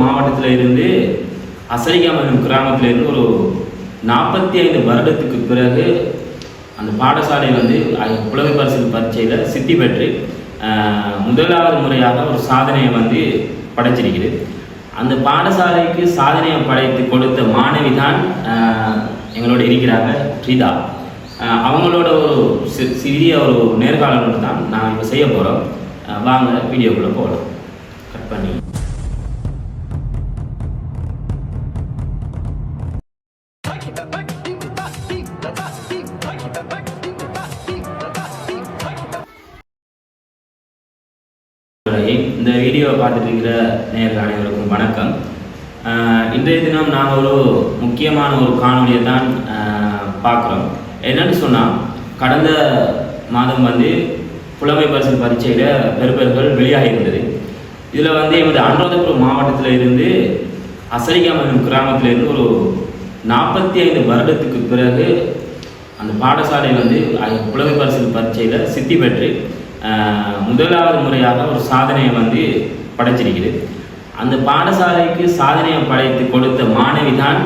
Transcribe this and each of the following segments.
மாவட்டத்தில் இருந்து அசரிகாம் எனும் கிராமத்தில் இருந்து ஒரு நாற்பத்தி ஐந்து வருடத்துக்கு பிறகு அந்த பாடசாலை வந்து அஹ், புலமை பரிசில் பரீட்சையில் சித்தி பெற்று முதலாவது முறையாக ஒரு சாதனையை வந்து படைச்சிருக்குது அந்த பாடசாலைக்கு சாதனையை படைத்து கொடுத்த மாணவி தான் எங்களோட இருக்கிறாங்க ரீதா அவங்களோட ஒரு சி- சிறிய ஒரு நேர்காணல் தான் நாங்கள் இப்போ செய்ய போகிறோம் வாங்க வீடியோக்குள்ளே போகலாம் கட் பண்ணி. இந்த வீடியோவை பார்த்துட்டு இருக்கிற அனைவருக்கும் வணக்கம். ஆஹ் இன்றைய தினம் நாங்கள் ஒரு முக்கியமான ஒரு காணொலியை தான் பார்க்குறோம். என்னன்னு சொன்னால் கடந்த மாதம் வந்து புலமை பரிசு பரீட்சையில் பெறுபேறுகள் வெளியாகி இருந்தது. இதில் வந்து எமது அனுராதபுரம் மாவட்டத்தில் இருந்து அசரிகாம் என்னும் கிராமத்தில் இருந்து ஒரு நாற்பத்தி ஐந்து வருடத்துக்கு பிறகு அந்த பாடசாலை வந்து புலமை பரிசு பரீட்சையில் சித்தி பெற்று முதலாவது முறையாக ஒரு சாதனையை வந்து படைச்சிருக்குது அந்த பாடசாலைக்கு சாதனையை படைத்து கொடுத்த மாணவி தான்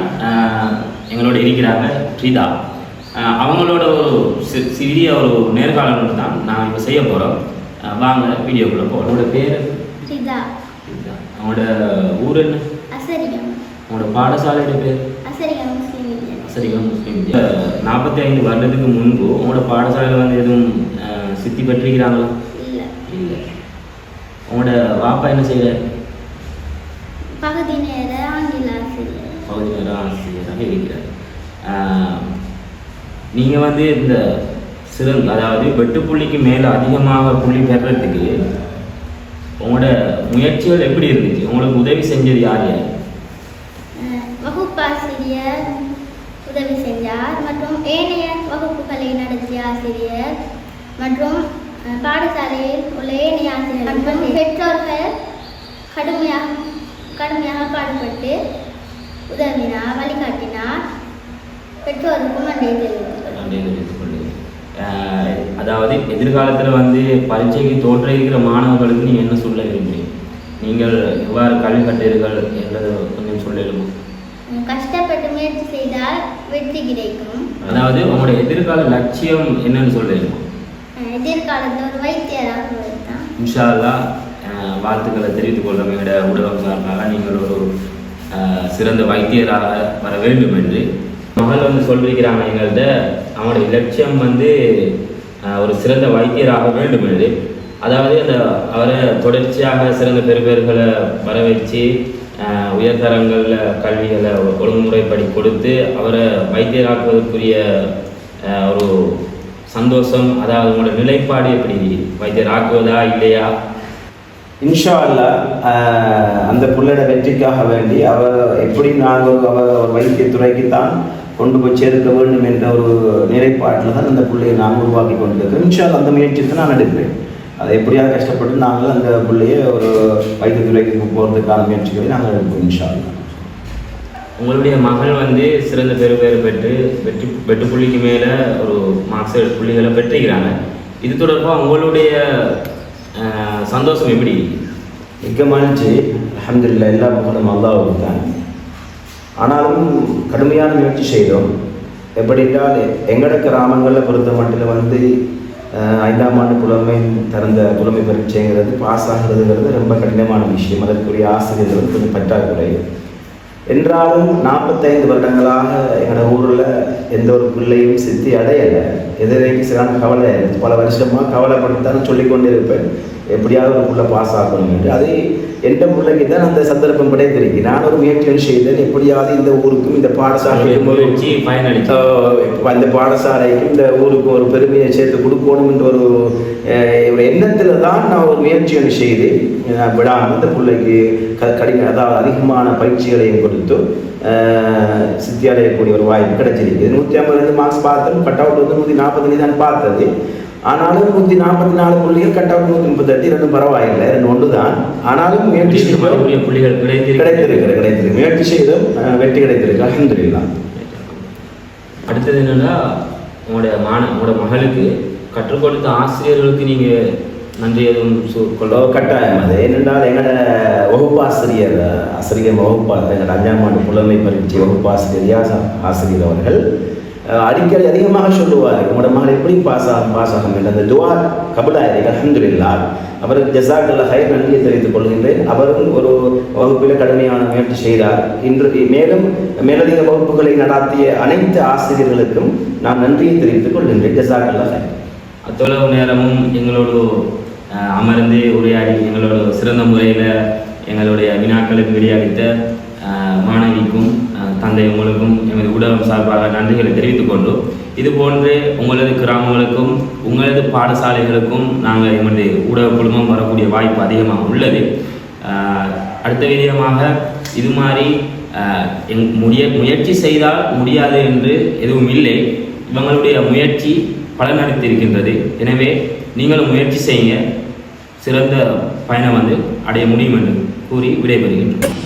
எங்களோட இருக்கிறாங்க ஸ்ரீதா அஹ், அவங்களோட ஒரு சிறிய ஒரு நேர்காணல் தான் நான் இப்போ செய்ய போகிறோம் வாங்க வீடியோக்குள்ளே போகிறோம் உங்களோட பேர்? அவங்களோட ஊர் என்ன? அவங்களோட பாடசாலையோட பேர்? அசரிகம் முஸ்லீம் நாற்பத்தி ஐந்து வருடத்துக்கு முன்பு உங்களோட பாடசாலையில் வந்து எதுவும் சித்தி பெற்றிருக்கிறாங்களா? இல்லை. உங்களோட வாப்பா என்ன செய்யற பகுதி நேர ஆங்கில ஆசிரியர். பகுதி நேர ஆசிரியராக இருக்கிறார். நீங்கள் வந்து இந்த சிறந்த அதாவது வெட்டுப்புள்ளிக்கு மேலே அதிகமாக புள்ளி பெறறதுக்கு உங்களோட முயற்சிகள் எப்படி இருந்துச்சு? உங்களுக்கு உதவி செஞ்சது யார் யார்? வகுப்பாசிரியர் உதவி செஞ்சார் மற்றும் ஏனைய வகுப்புகளை நடத்திய ஆசிரியர் மற்றும் பாடசாலையில் உள்ள ஏனைய ஆசிரியர் மற்றும் பெற்றோர்கள் கடுமையாக கடுமையாக பாடுபட்டு உதவினார் வழிகாட்டினார். பெற்றோருக்கும் நன்றி தெரிவித்துக் அதாவது எதிர்காலத்தில் வந்து பரீட்சைக்கு தோற்ற இருக்கிற மாணவர்களுக்கு நீங்கள் என்ன சொல்ல விரும்புகிறீங்க நீங்கள் எவ்வாறு கல்வி கட்டீர்கள் என்றதை கொஞ்சம் சொல்லிடுமா கஷ்டப்பட்டு முயற்சி செய்தால் வெற்றி கிடைக்கும். அதாவது உங்களுடைய எதிர்கால லட்சியம் என்னன்னு அஹ், எதிர்காலத்தில் ஒரு வைத்தியராக இன்ஷா அல்லாஹ் அஹ், வாழ்த்துக்களை தெரிவித்துக் எங்களுடைய ஊடகம் சார்பாக நீங்கள் ஒரு சிறந்த வைத்தியராக வர வேண்டும் என்று. மகள் வந்து சொல்லியிருக்கிறாங்க எங்கள்கிட்ட அவனுடைய லட்சியம் வந்து ஒரு சிறந்த வைத்தியராக வேண்டும் என்று. அதாவது அந்த அவரை தொடர்ச்சியாக சிறந்த பெறுபேறுகளை வர வச்சு உயர்தரங்களில் கல்விகளை ஒழுங்குமுறைப்படி கொடுத்து அவரை வைத்தியராக்குவதற்குரிய ஒரு சந்தோஷம் அதாவது உங்களோட நிலைப்பாடு எப்படி வைத்தியராக்குவதா இல்லையா? இன்ஷா அல்லாஹ் அந்த பிள்ளையோட வெற்றிக்காக வேண்டி அவர் எப்படி நாங்கள் அவ ஒரு வைத்தியத்துறைக்கு தான் கொண்டு போய் சேர்க்க வேண்டும் என்ற ஒரு நிலைப்பாட்டில் தான் அந்த பிள்ளையை நான் உருவாக்கி கொண்டிருக்கேன் இன்ஷா அந்த அந்த தான் நான் எடுப்பேன். அதை எப்படியாவது கஷ்டப்பட்டு நாங்கள் அந்த பிள்ளையை ஒரு வைத்தியத்துறைக்கு போகிறதுக்கான முயற்சிகளை நாங்கள் எடுப்போம் இன்ஷா உங்களுடைய மகள் வந்து சிறந்த பெறுபேறு பெற்று வெற்றி வெட்டு புள்ளிக்கு மேலே ஒரு மார்க்ஸ் புள்ளிகளை பெற்றிருக்கிறாங்க. இது தொடர்பாக உங்களுடைய சந்தோஷம் எப்படி? மிக்க மகிழ்ச்சி. அல்ஹம்துலில்லாஹ் எல்லா புகழும் அல்லாஹ்வுக்கு தான். ஆனாலும் கடுமையான முயற்சி செய்தோம். எப்படி என்றால் எங்கட கிராமங்களில் பொறுத்த மட்டும் வந்து ஐந்தாம் ஆண்டு புலமை திறந்த புலமை பரீட்சைங்கிறது பாஸ் ஆகிறதுங்கிறது ரொம்ப கடினமான விஷயம். அதற்குரிய ஆசிரியர்கள் கொஞ்சம் பற்றாக்குறை. என்றாலும் நாற்பத்தைந்து வருடங்களாக எங்களோட ஊரில் எந்த ஒரு பிள்ளையும் சித்தி அடையலை. எதிரைக்கு சிறான கவலை பல வருஷமாக கவலைப்படுத்தான் சொல்லிக்கொண்டே இருப்பேன் எப்படியாவது ஒரு புள்ள பாஸ் ஆகணும் என்று. அது எந்த பிள்ளைக்கு தான் அந்த சந்தர்ப்பம் கிடைத்திருக்கு நான் ஒரு முயற்சி செய்தேன். எப்படியாவது இந்த ஊருக்கும் இந்த பாடசாலைக்கும் ஒரு அந்த பாடசாலைக்கும் இந்த ஊருக்கும் ஒரு பெருமையை சேர்த்து கொடுக்கணும் என்ற ஒரு ஒரு எண்ணத்தில் தான் நான் ஒரு முயற்சி ஒன்று செய்து விடாமல் இந்த பிள்ளைக்கு க கடின அதாவது அதிகமான பயிற்சிகளையும் கொடுத்து சித்தி அடையக்கூடிய ஒரு வாய்ப்பு கிடைச்சிருக்கு நூற்றி ஐம்பது மார்க்ஸ் பார்த்தோம் கட் அவுட் வந்து நூற்றி நாற்பத்தஞ்சு தான் பார்த்தது ஆனாலும் நூற்றி நாற்பத்தி நாலு புள்ளிகள் கட் அவுட் நூற்றி முப்பத்தெட்டு ரெண்டும் பரவாயில்லை ரெண்டு ஒன்று தான் ஆனாலும் முயற்சி மறுபடிய புள்ளிகள் கிடைத்திருக்கு கிடைத்திருக்கிறது கிடைத்திருக்கு முயற்சி செய்தும் வெற்றி கிடைத்திருக்கு அலமதுல்லா அடுத்தது என்னன்னா உங்களுடைய மாண உங்களோட மகளுக்கு கற்றுக் கொடுத்த ஆசிரியர்களுக்கு நீங்கள் நன்றி எதுவும் கொள்ள கட்டாயம் அது ஏனென்றால் எங்களோட வகுப்பாசிரியர் ஆசிரியர் வகுப்பாசிரியர் எங்கள் அஞ்சாம் ஆண்டு புலமை பரீட்சை வகுப்பாசிரியர் ரியாஸ் ஆசிரியர் அவர்கள். அடிக்கடி அதிகமாக சொல்லுவார் உங்களோட மகள் எப்படி பாஸ் ஆகும் பாஸ் ஆகும்? என்று. அந்த துவா கபுலாயிரி அலமதுல்லா அவருக்கு ஜசாக்கல்ல ஹை நன்றியை தெரிவித்துக் கொள்கின்றேன். அவரும் ஒரு வகுப்பில் கடுமையான முயற்சி செய்தார். இன்று மேலும் மேலதிக வகுப்புகளை நடாத்திய அனைத்து ஆசிரியர்களுக்கும் நான் நன்றியை தெரிவித்துக் கொள்கின்றேன். ஜசாக்கல்ல ஹை அத்தளவு நேரமும் எங்களோடு அமர்ந்து உரையாடி எங்களோட சிறந்த முறையில் எங்களுடைய வினாக்களுக்கு விடையளித்த மாணவிக்கும் தந்தை உங்களுக்கும் எமது ஊடகம் சார்பாக நன்றிகளை தெரிவித்துக் கொண்டு இது போன்று உங்களது கிராமங்களுக்கும் உங்களது பாடசாலைகளுக்கும் நாங்கள் எமது ஊடக குழுமம் வரக்கூடிய வாய்ப்பு அதிகமாக உள்ளது. அடுத்த விதமாக இது மாதிரி எங் முய முயற்சி செய்தால் முடியாது என்று எதுவும் இல்லை. இவங்களுடைய முயற்சி பலனளித்திருக்கின்றது. எனவே நீங்களும் முயற்சி செய்யுங்க. சிறந்த பயணம் வந்து அடைய முடியும் என்று கூறி விடைபெறுகின்றோம்.